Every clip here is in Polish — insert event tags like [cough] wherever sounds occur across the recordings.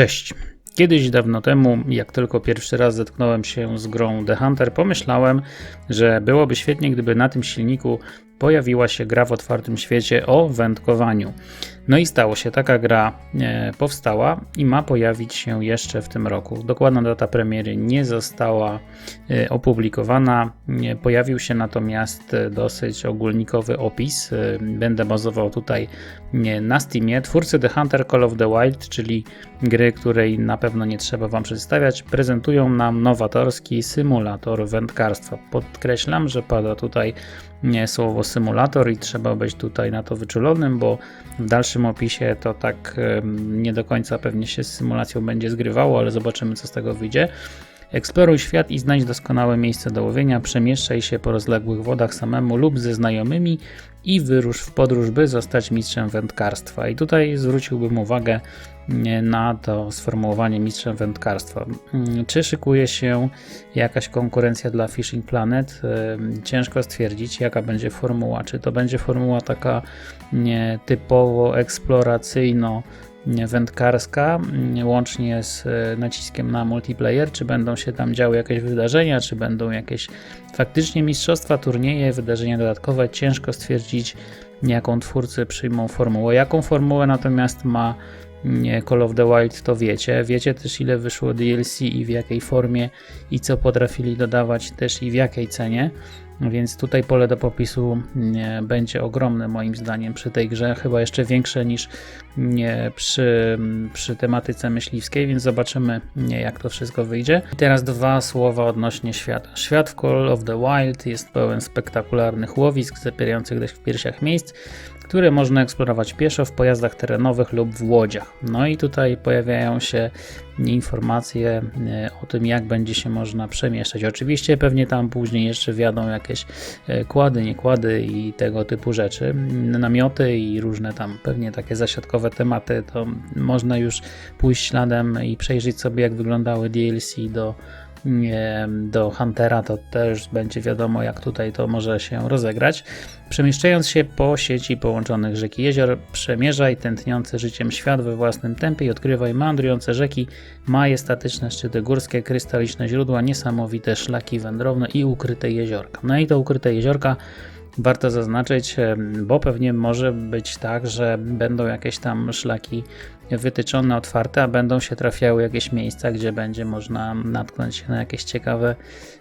Cześć. Kiedyś dawno temu, jak tylko pierwszy raz zetknąłem się z grą The Hunter, pomyślałem, że byłoby świetnie, gdyby na tym silniku pojawiła się gra w otwartym świecie o wędkowaniu. No i stało się, taka gra e, powstała i ma pojawić się jeszcze w tym roku. Dokładna data premiery nie została e, opublikowana, pojawił się natomiast e, dosyć ogólnikowy opis. Będę bazował tutaj na Steamie. Twórcy The Hunter Call of the Wild, czyli gry, której na pewno nie trzeba Wam przedstawiać, prezentują nam nowatorski symulator wędkarstwa. Podkreślam, że pada tutaj słowo symulator i trzeba być tutaj na to wyczulonym, bo w dalszym opisie to tak nie do końca pewnie się z symulacją będzie zgrywało, ale zobaczymy co z tego wyjdzie. Eksploruj świat i znajdź doskonałe miejsce do łowienia, przemieszczaj się po rozległych wodach samemu lub ze znajomymi i wyrusz w podróż, by zostać mistrzem wędkarstwa. I tutaj zwróciłbym uwagę na to sformułowanie mistrzem wędkarstwa. Mm, Czy szykuje się jakaś konkurencja dla Fishing Planet? Ciężko stwierdzić, jaka będzie formuła. Czy to będzie formuła taka nie, typowo eksploracyjno nie, wędkarska, nie, łącznie z e, naciskiem na multiplayer, czy będą się tam działy jakieś wydarzenia, czy będą jakieś faktycznie mistrzostwa, turnieje, wydarzenia dodatkowe. Ciężko stwierdzić, jaką twórcy przyjmą formułę. Jaką formułę natomiast ma Call of the Wild, to wiecie. Wiecie też, ile wyszło DLC i w jakiej formie, i co potrafili dodawać też i w jakiej cenie. Więc tutaj pole do popisu będzie ogromne moim zdaniem przy tej grze, chyba jeszcze większe niż przy, przy tematyce myśliwskiej, więc zobaczymy jak to wszystko wyjdzie. I teraz dwa słowa odnośnie świata. Świat w Call of the Wild jest pełen spektakularnych łowisk zapierających dech w piersiach miejsc, które można eksplorować pieszo w pojazdach terenowych lub w łodziach. No i tutaj pojawiają się informacje e, o tym, jak będzie się można przemieszczać. Oczywiście pewnie tam później jeszcze wjadą jakieś e, kłady, niekłady i tego typu rzeczy, namioty i różne tam pewnie takie zasiadkowe tematy, to można już pójść śladem i przejrzeć sobie, jak wyglądały DLC do do Huntera, to też będzie wiadomo, jak tutaj to może się rozegrać. Przemieszczając się po sieci połączonych rzek i jezior, przemierzaj tętniący życiem świat we własnym tempie i odkrywaj meandrujące rzeki, majestatyczne szczyty górskie, krystaliczne źródła, niesamowite szlaki wędrowne i ukryte jeziorka. No i to ukryte jeziorka warto zaznaczyć, em, bo pewnie może być tak, że będą jakieś tam szlaki wytyczone, otwarte, a będą się trafiały jakieś miejsca, gdzie będzie można natknąć się na jakieś ciekawe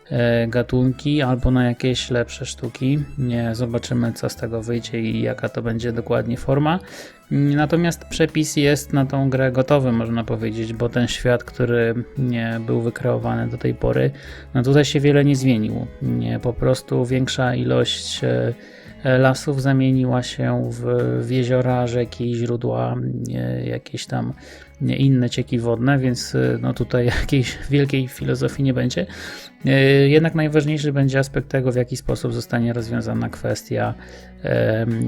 e, gatunki albo na jakieś lepsze sztuki. Zobaczymy, co z tego wyjdzie i jaka to będzie dokładnie forma. Natomiast przepis jest na tą grę gotowy, można powiedzieć, bo ten świat, który był wykreowany do tej pory, no tutaj się wiele nie zmienił. Nie, po prostu większa ilość e, lasów zamieniła się w, jeziora, rzeki, źródła, jakieś tam inne cieki wodne, więc e, no tutaj [laughs] jakiejś wielkiej filozofii nie będzie. E, Jednak najważniejszy będzie aspekt tego, w jaki sposób zostanie rozwiązana kwestia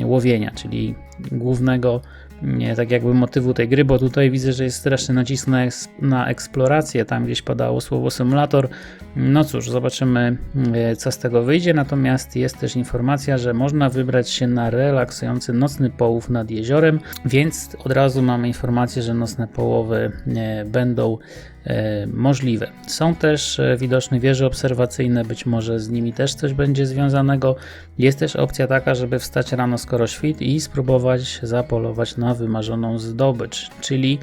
łowienia, czyli głównego nie, tak jakby motywu tej gry, bo tutaj widzę, że jest straszny nacisk na, na eksplorację, tam gdzieś padało słowo symulator. No cóż, zobaczymy e, co z tego wyjdzie, natomiast jest też informacja, że można wybrać się na relaksujący nocny połów nad jeziorem, więc od razu mamy informację, że nocne połowy e, będą możliwe. Są też e, widoczne wieże obserwacyjne, być może z nimi też coś będzie związanego. Jest też opcja taka, żeby wstać rano skoro świt i spróbować zapolować na wymarzoną zdobycz, czyli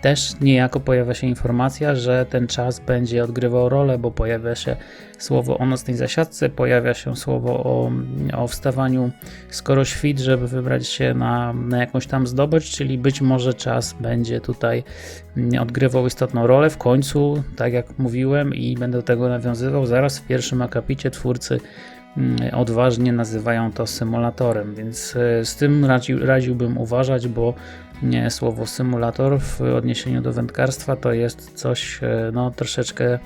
też niejako pojawia się informacja, że ten czas będzie odgrywał rolę, bo pojawia się słowo o nocnej zasiadce, pojawia się słowo o, o wstawaniu skoro świt, żeby wybrać się na, na jakąś tam zdobycz, czyli być może czas będzie tutaj mm, odgrywał istotną rolę. W końcu, tak jak mówiłem i będę do tego nawiązywał, zaraz w pierwszym akapicie twórcy mm, odważnie nazywają to symulatorem, więc e, z tym radzi, radziłbym uważać, bo nie, słowo symulator w odniesieniu do wędkarstwa to jest coś e, no, troszeczkę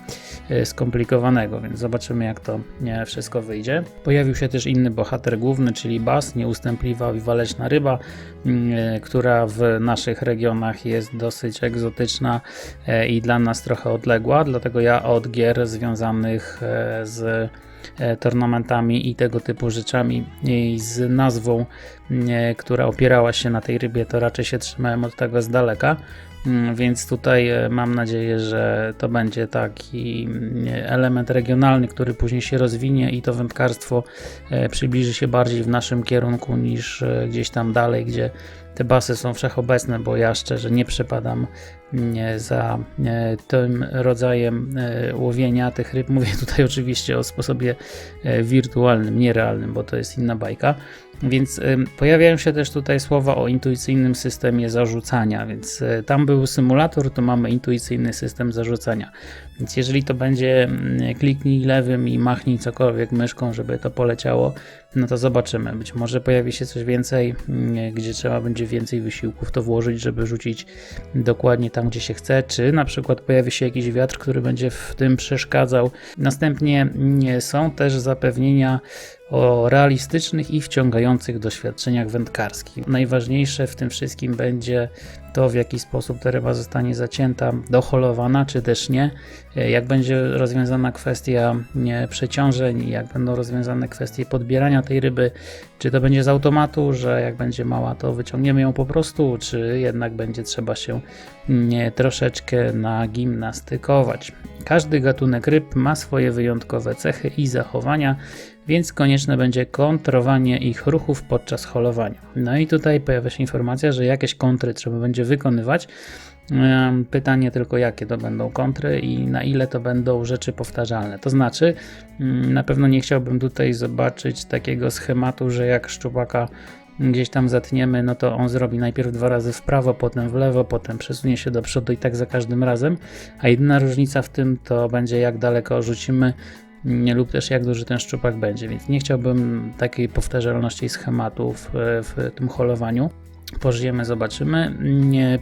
e, skomplikowanego, więc zobaczymy jak to nie, wszystko wyjdzie. Pojawił się też inny bohater główny, czyli Bas, nieustępliwa i waleczna ryba, e, która w naszych regionach jest dosyć egzotyczna i dla nas trochę odległa, dlatego ja od gier związanych z tornamentami i tego typu rzeczami i z nazwą, e, która opierała się na tej rybie, to raczej się trzymałem od tego z daleka. Mm, Więc tutaj e, mam nadzieję, że to będzie taki mm, element regionalny, który później się rozwinie i to wędkarstwo e, przybliży się bardziej w naszym kierunku niż e, gdzieś tam dalej, gdzie te basy są wszechobecne, bo ja szczerze nie przepadam mm, za e, tym rodzajem e, łowienia tych ryb. Mówię tutaj oczywiście o sposobie e, wirtualnym, nierealnym, bo to jest inna bajka. Więc pojawiają się też tutaj słowa o intuicyjnym systemie zarzucania, więc y, tam był symulator, to mamy intuicyjny system zarzucania. Więc jeżeli to będzie mm, kliknij lewym i machnij cokolwiek myszką, żeby to poleciało, no to zobaczymy. Być może pojawi się coś więcej, mm, gdzie trzeba będzie więcej wysiłków to włożyć, żeby rzucić dokładnie tam, gdzie się chce, czy na przykład pojawi się jakiś wiatr, który będzie w tym przeszkadzał. Następnie mm, są też zapewnienia o realistycznych i wciągających doświadczeniach wędkarskich. Najważniejsze w tym wszystkim będzie to, w jaki sposób ta ryba zostanie zacięta, doholowana, czy też nie. Jak będzie rozwiązana kwestia przeciążeń, jak będą rozwiązane kwestie podbierania tej ryby, czy to będzie z automatu, że jak będzie mała, to wyciągniemy ją po prostu, czy jednak będzie trzeba się troszeczkę nagimnastykować. Każdy gatunek ryb ma swoje wyjątkowe cechy i zachowania, więc konieczne będzie kontrowanie ich ruchów podczas holowania. No i tutaj pojawia się informacja, że jakieś kontry trzeba będzie wykonywać. Pytanie tylko, jakie to będą kontry i na ile to będą rzeczy powtarzalne. To znaczy, mm, na pewno nie chciałbym tutaj zobaczyć takiego schematu, że jak szczupaka gdzieś tam zatniemy, no to on zrobi najpierw dwa razy w prawo, potem w lewo, potem przesunie się do przodu i tak za każdym razem. A jedyna różnica w tym to będzie jak daleko rzucimy lub też jak duży ten szczupak będzie, więc nie chciałbym takiej powtarzalności schematów e, w tym holowaniu. Pożyjemy, zobaczymy.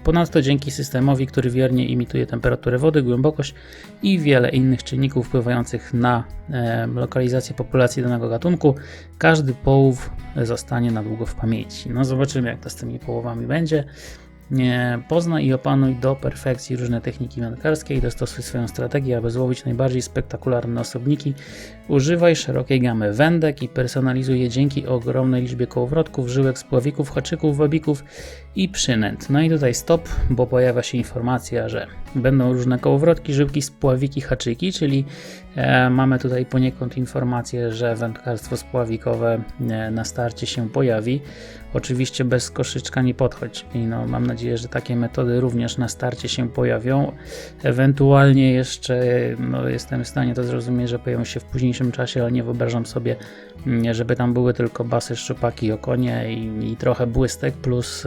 Ponadto dzięki systemowi, który wiernie imituje temperaturę wody, głębokość i wiele innych czynników wpływających na e, lokalizację populacji danego gatunku, każdy połów zostanie na długo w pamięci. No zobaczymy jak to z tymi połowami będzie. Poznaj i opanuj do perfekcji różne techniki wędkarskie i dostosuj swoją strategię, aby złowić najbardziej spektakularne osobniki. Używaj szerokiej gamy wędek i personalizuj je dzięki ogromnej liczbie kołowrotków, żyłek, spławików, haczyków, wabików i przynęt. No i tutaj stop, bo pojawia się informacja, że będą różne kołowrotki, żyłki, spławiki, haczyki, czyli e, mamy tutaj poniekąd informację, że wędkarstwo spławikowe e, na starcie się pojawi. Oczywiście bez koszyczka nie podchodź. I no, mam nadzieję, że takie metody również na starcie się pojawią. Ewentualnie jeszcze no, jestem w stanie to zrozumieć, że pojawią się w późniejszym czasie, ale nie wyobrażam sobie, mm, żeby tam były tylko basy, szczupaki, okonie i, i trochę błystek plus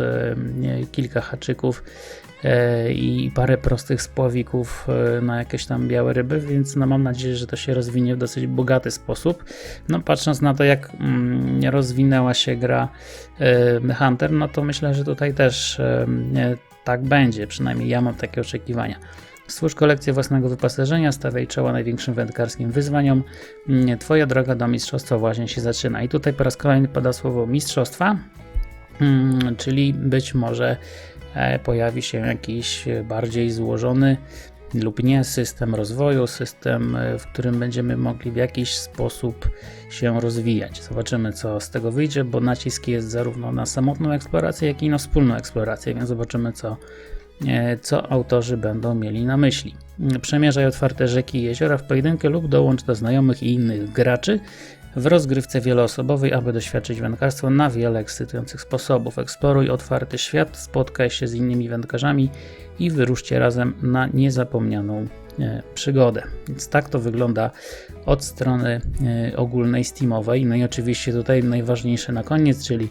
nie, kilka haczyków i parę prostych spławików e, na jakieś tam białe ryby, więc no mam nadzieję, że to się rozwinie w dosyć bogaty sposób. No patrząc na to, jak mm, rozwinęła się gra e, Hunter, no to myślę, że tutaj też e, tak będzie, przynajmniej ja mam takie oczekiwania. Stwórz kolekcję własnego wyposażenia, stawiaj czoła największym wędkarskim wyzwaniom. Mm, Twoja droga do mistrzostwa właśnie się zaczyna. I tutaj po raz kolejny pada słowo mistrzostwa, mm, czyli być może e, pojawi się jakiś bardziej złożony lub nie system rozwoju, system, e, w którym będziemy mogli w jakiś sposób się rozwijać. Zobaczymy, co z tego wyjdzie, bo nacisk jest zarówno na samotną eksplorację, jak i na wspólną eksplorację, więc zobaczymy, co, e, co autorzy będą mieli na myśli. Przemierzaj otwarte rzeki i jeziora w pojedynkę lub dołącz do znajomych i innych graczy w rozgrywce wieloosobowej, aby doświadczyć wędkarstwa na wiele ekscytujących sposobów. Eksploruj otwarty świat, spotkaj się z innymi wędkarzami i wyruszcie razem na niezapomnianą e, przygodę. Więc tak to wygląda od strony e, ogólnej Steamowej. No i oczywiście tutaj najważniejsze na koniec, czyli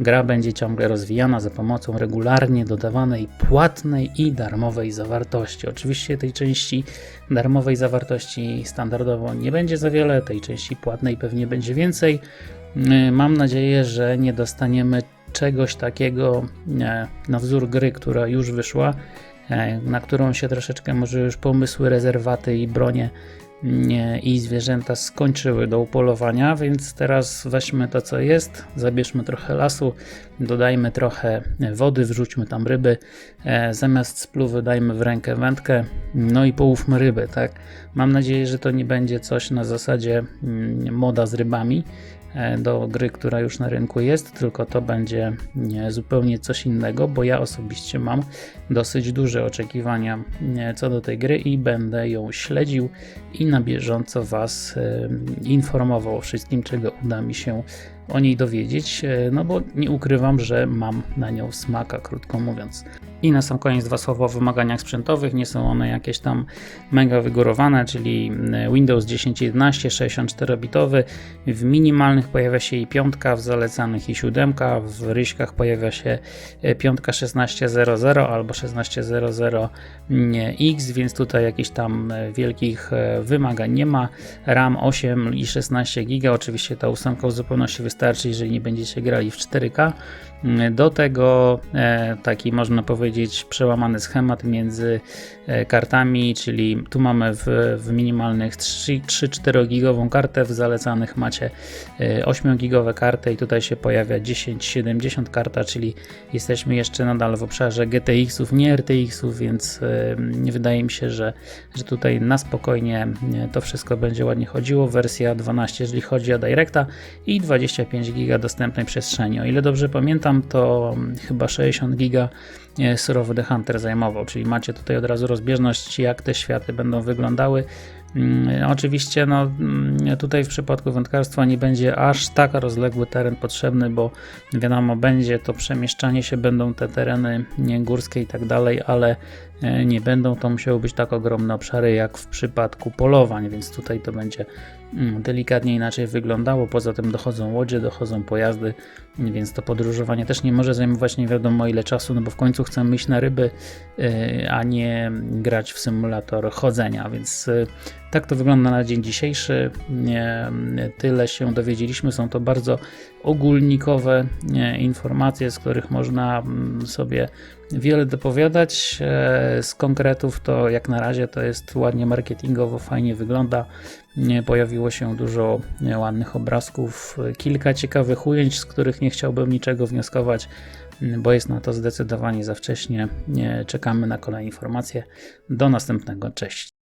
gra będzie ciągle rozwijana za pomocą regularnie dodawanej płatnej i darmowej zawartości. Oczywiście tej części darmowej zawartości standardowo nie będzie za wiele, tej części płatnej pewnie będzie więcej. E, Mam nadzieję, że nie dostaniemy czegoś takiego e, na wzór gry, która już wyszła, e, na którą się troszeczkę może już pomysły, rezerwaty i bronie nie, i zwierzęta skończyły do upolowania, więc teraz weźmy to co jest, zabierzmy trochę lasu, dodajmy trochę wody, wrzućmy tam ryby, e, zamiast spluwy dajmy w rękę wędkę, no i połówmy ryby, tak? Mam nadzieję, że to nie będzie coś na zasadzie mm, moda z rybami, do gry, która już na rynku jest, tylko to będzie nie, zupełnie coś innego, bo ja osobiście mam dosyć duże oczekiwania co do tej gry i będę ją śledził i na bieżąco Was e, informował o wszystkim, czego uda mi się o niej dowiedzieć, e, no bo nie ukrywam, że mam na nią smaka, krótko mówiąc. I na sam koniec dwa słowa o wymaganiach sprzętowych. Nie są one jakieś tam mega wygórowane, czyli Windows 10.11 64-bitowy. W minimalnych pojawia się i piątka, w zalecanych i siódemka, w ryśkach pojawia się e, piątka 16.00 albo 16.00X, więc tutaj jakichś tam e, wielkich e, wymagań nie ma. RAM 8 i 16 GB, oczywiście ta ósemka w zupełności wystarczy, jeżeli nie będziecie grali w 4K. Do tego e, taki można powiedzieć przełamany schemat między e, kartami, czyli tu mamy w, w minimalnych 3-4 gigową kartę, w zalecanych macie 8 gigowe karty i tutaj się pojawia 1070 karta, czyli jesteśmy jeszcze nadal w obszarze GTX-ów, nie RTX-ów, więc e, wydaje mi się, że, że tutaj na spokojnie to wszystko będzie ładnie chodziło. Wersja 12, jeżeli chodzi o Directa i 25 giga dostępnej przestrzeni. O ile dobrze pamiętam, to chyba 60 giga e, surowy The Hunter zajmował, czyli macie tutaj od razu rozbieżność, jak te światy będą wyglądały. Mm, Oczywiście, no, mm, tutaj w przypadku wędkarstwa nie będzie aż tak rozległy teren potrzebny, bo wiadomo, będzie to przemieszczanie się, będą te tereny górskie i tak dalej, ale nie będą to musiały być tak ogromne obszary jak w przypadku polowań, więc tutaj to będzie mm, delikatnie inaczej wyglądało. Poza tym dochodzą łodzie, dochodzą pojazdy, więc to podróżowanie też nie może zajmować nie wiadomo ile czasu, no bo w końcu chcemy iść na ryby, e, a nie grać w symulator chodzenia, więc e, tak to wygląda na dzień dzisiejszy. Tyle się dowiedzieliśmy. Są to bardzo ogólnikowe informacje, z których można mm, sobie wiele dopowiadać. E, Z konkretów to jak na razie to jest ładnie marketingowo, fajnie wygląda. Pojawiło się dużo ładnych obrazków, kilka ciekawych ujęć, z których nie chciałbym niczego wnioskować, mm, bo jest na to zdecydowanie za wcześnie. Nie, Czekamy na kolejne informacje. Do następnego. Cześć.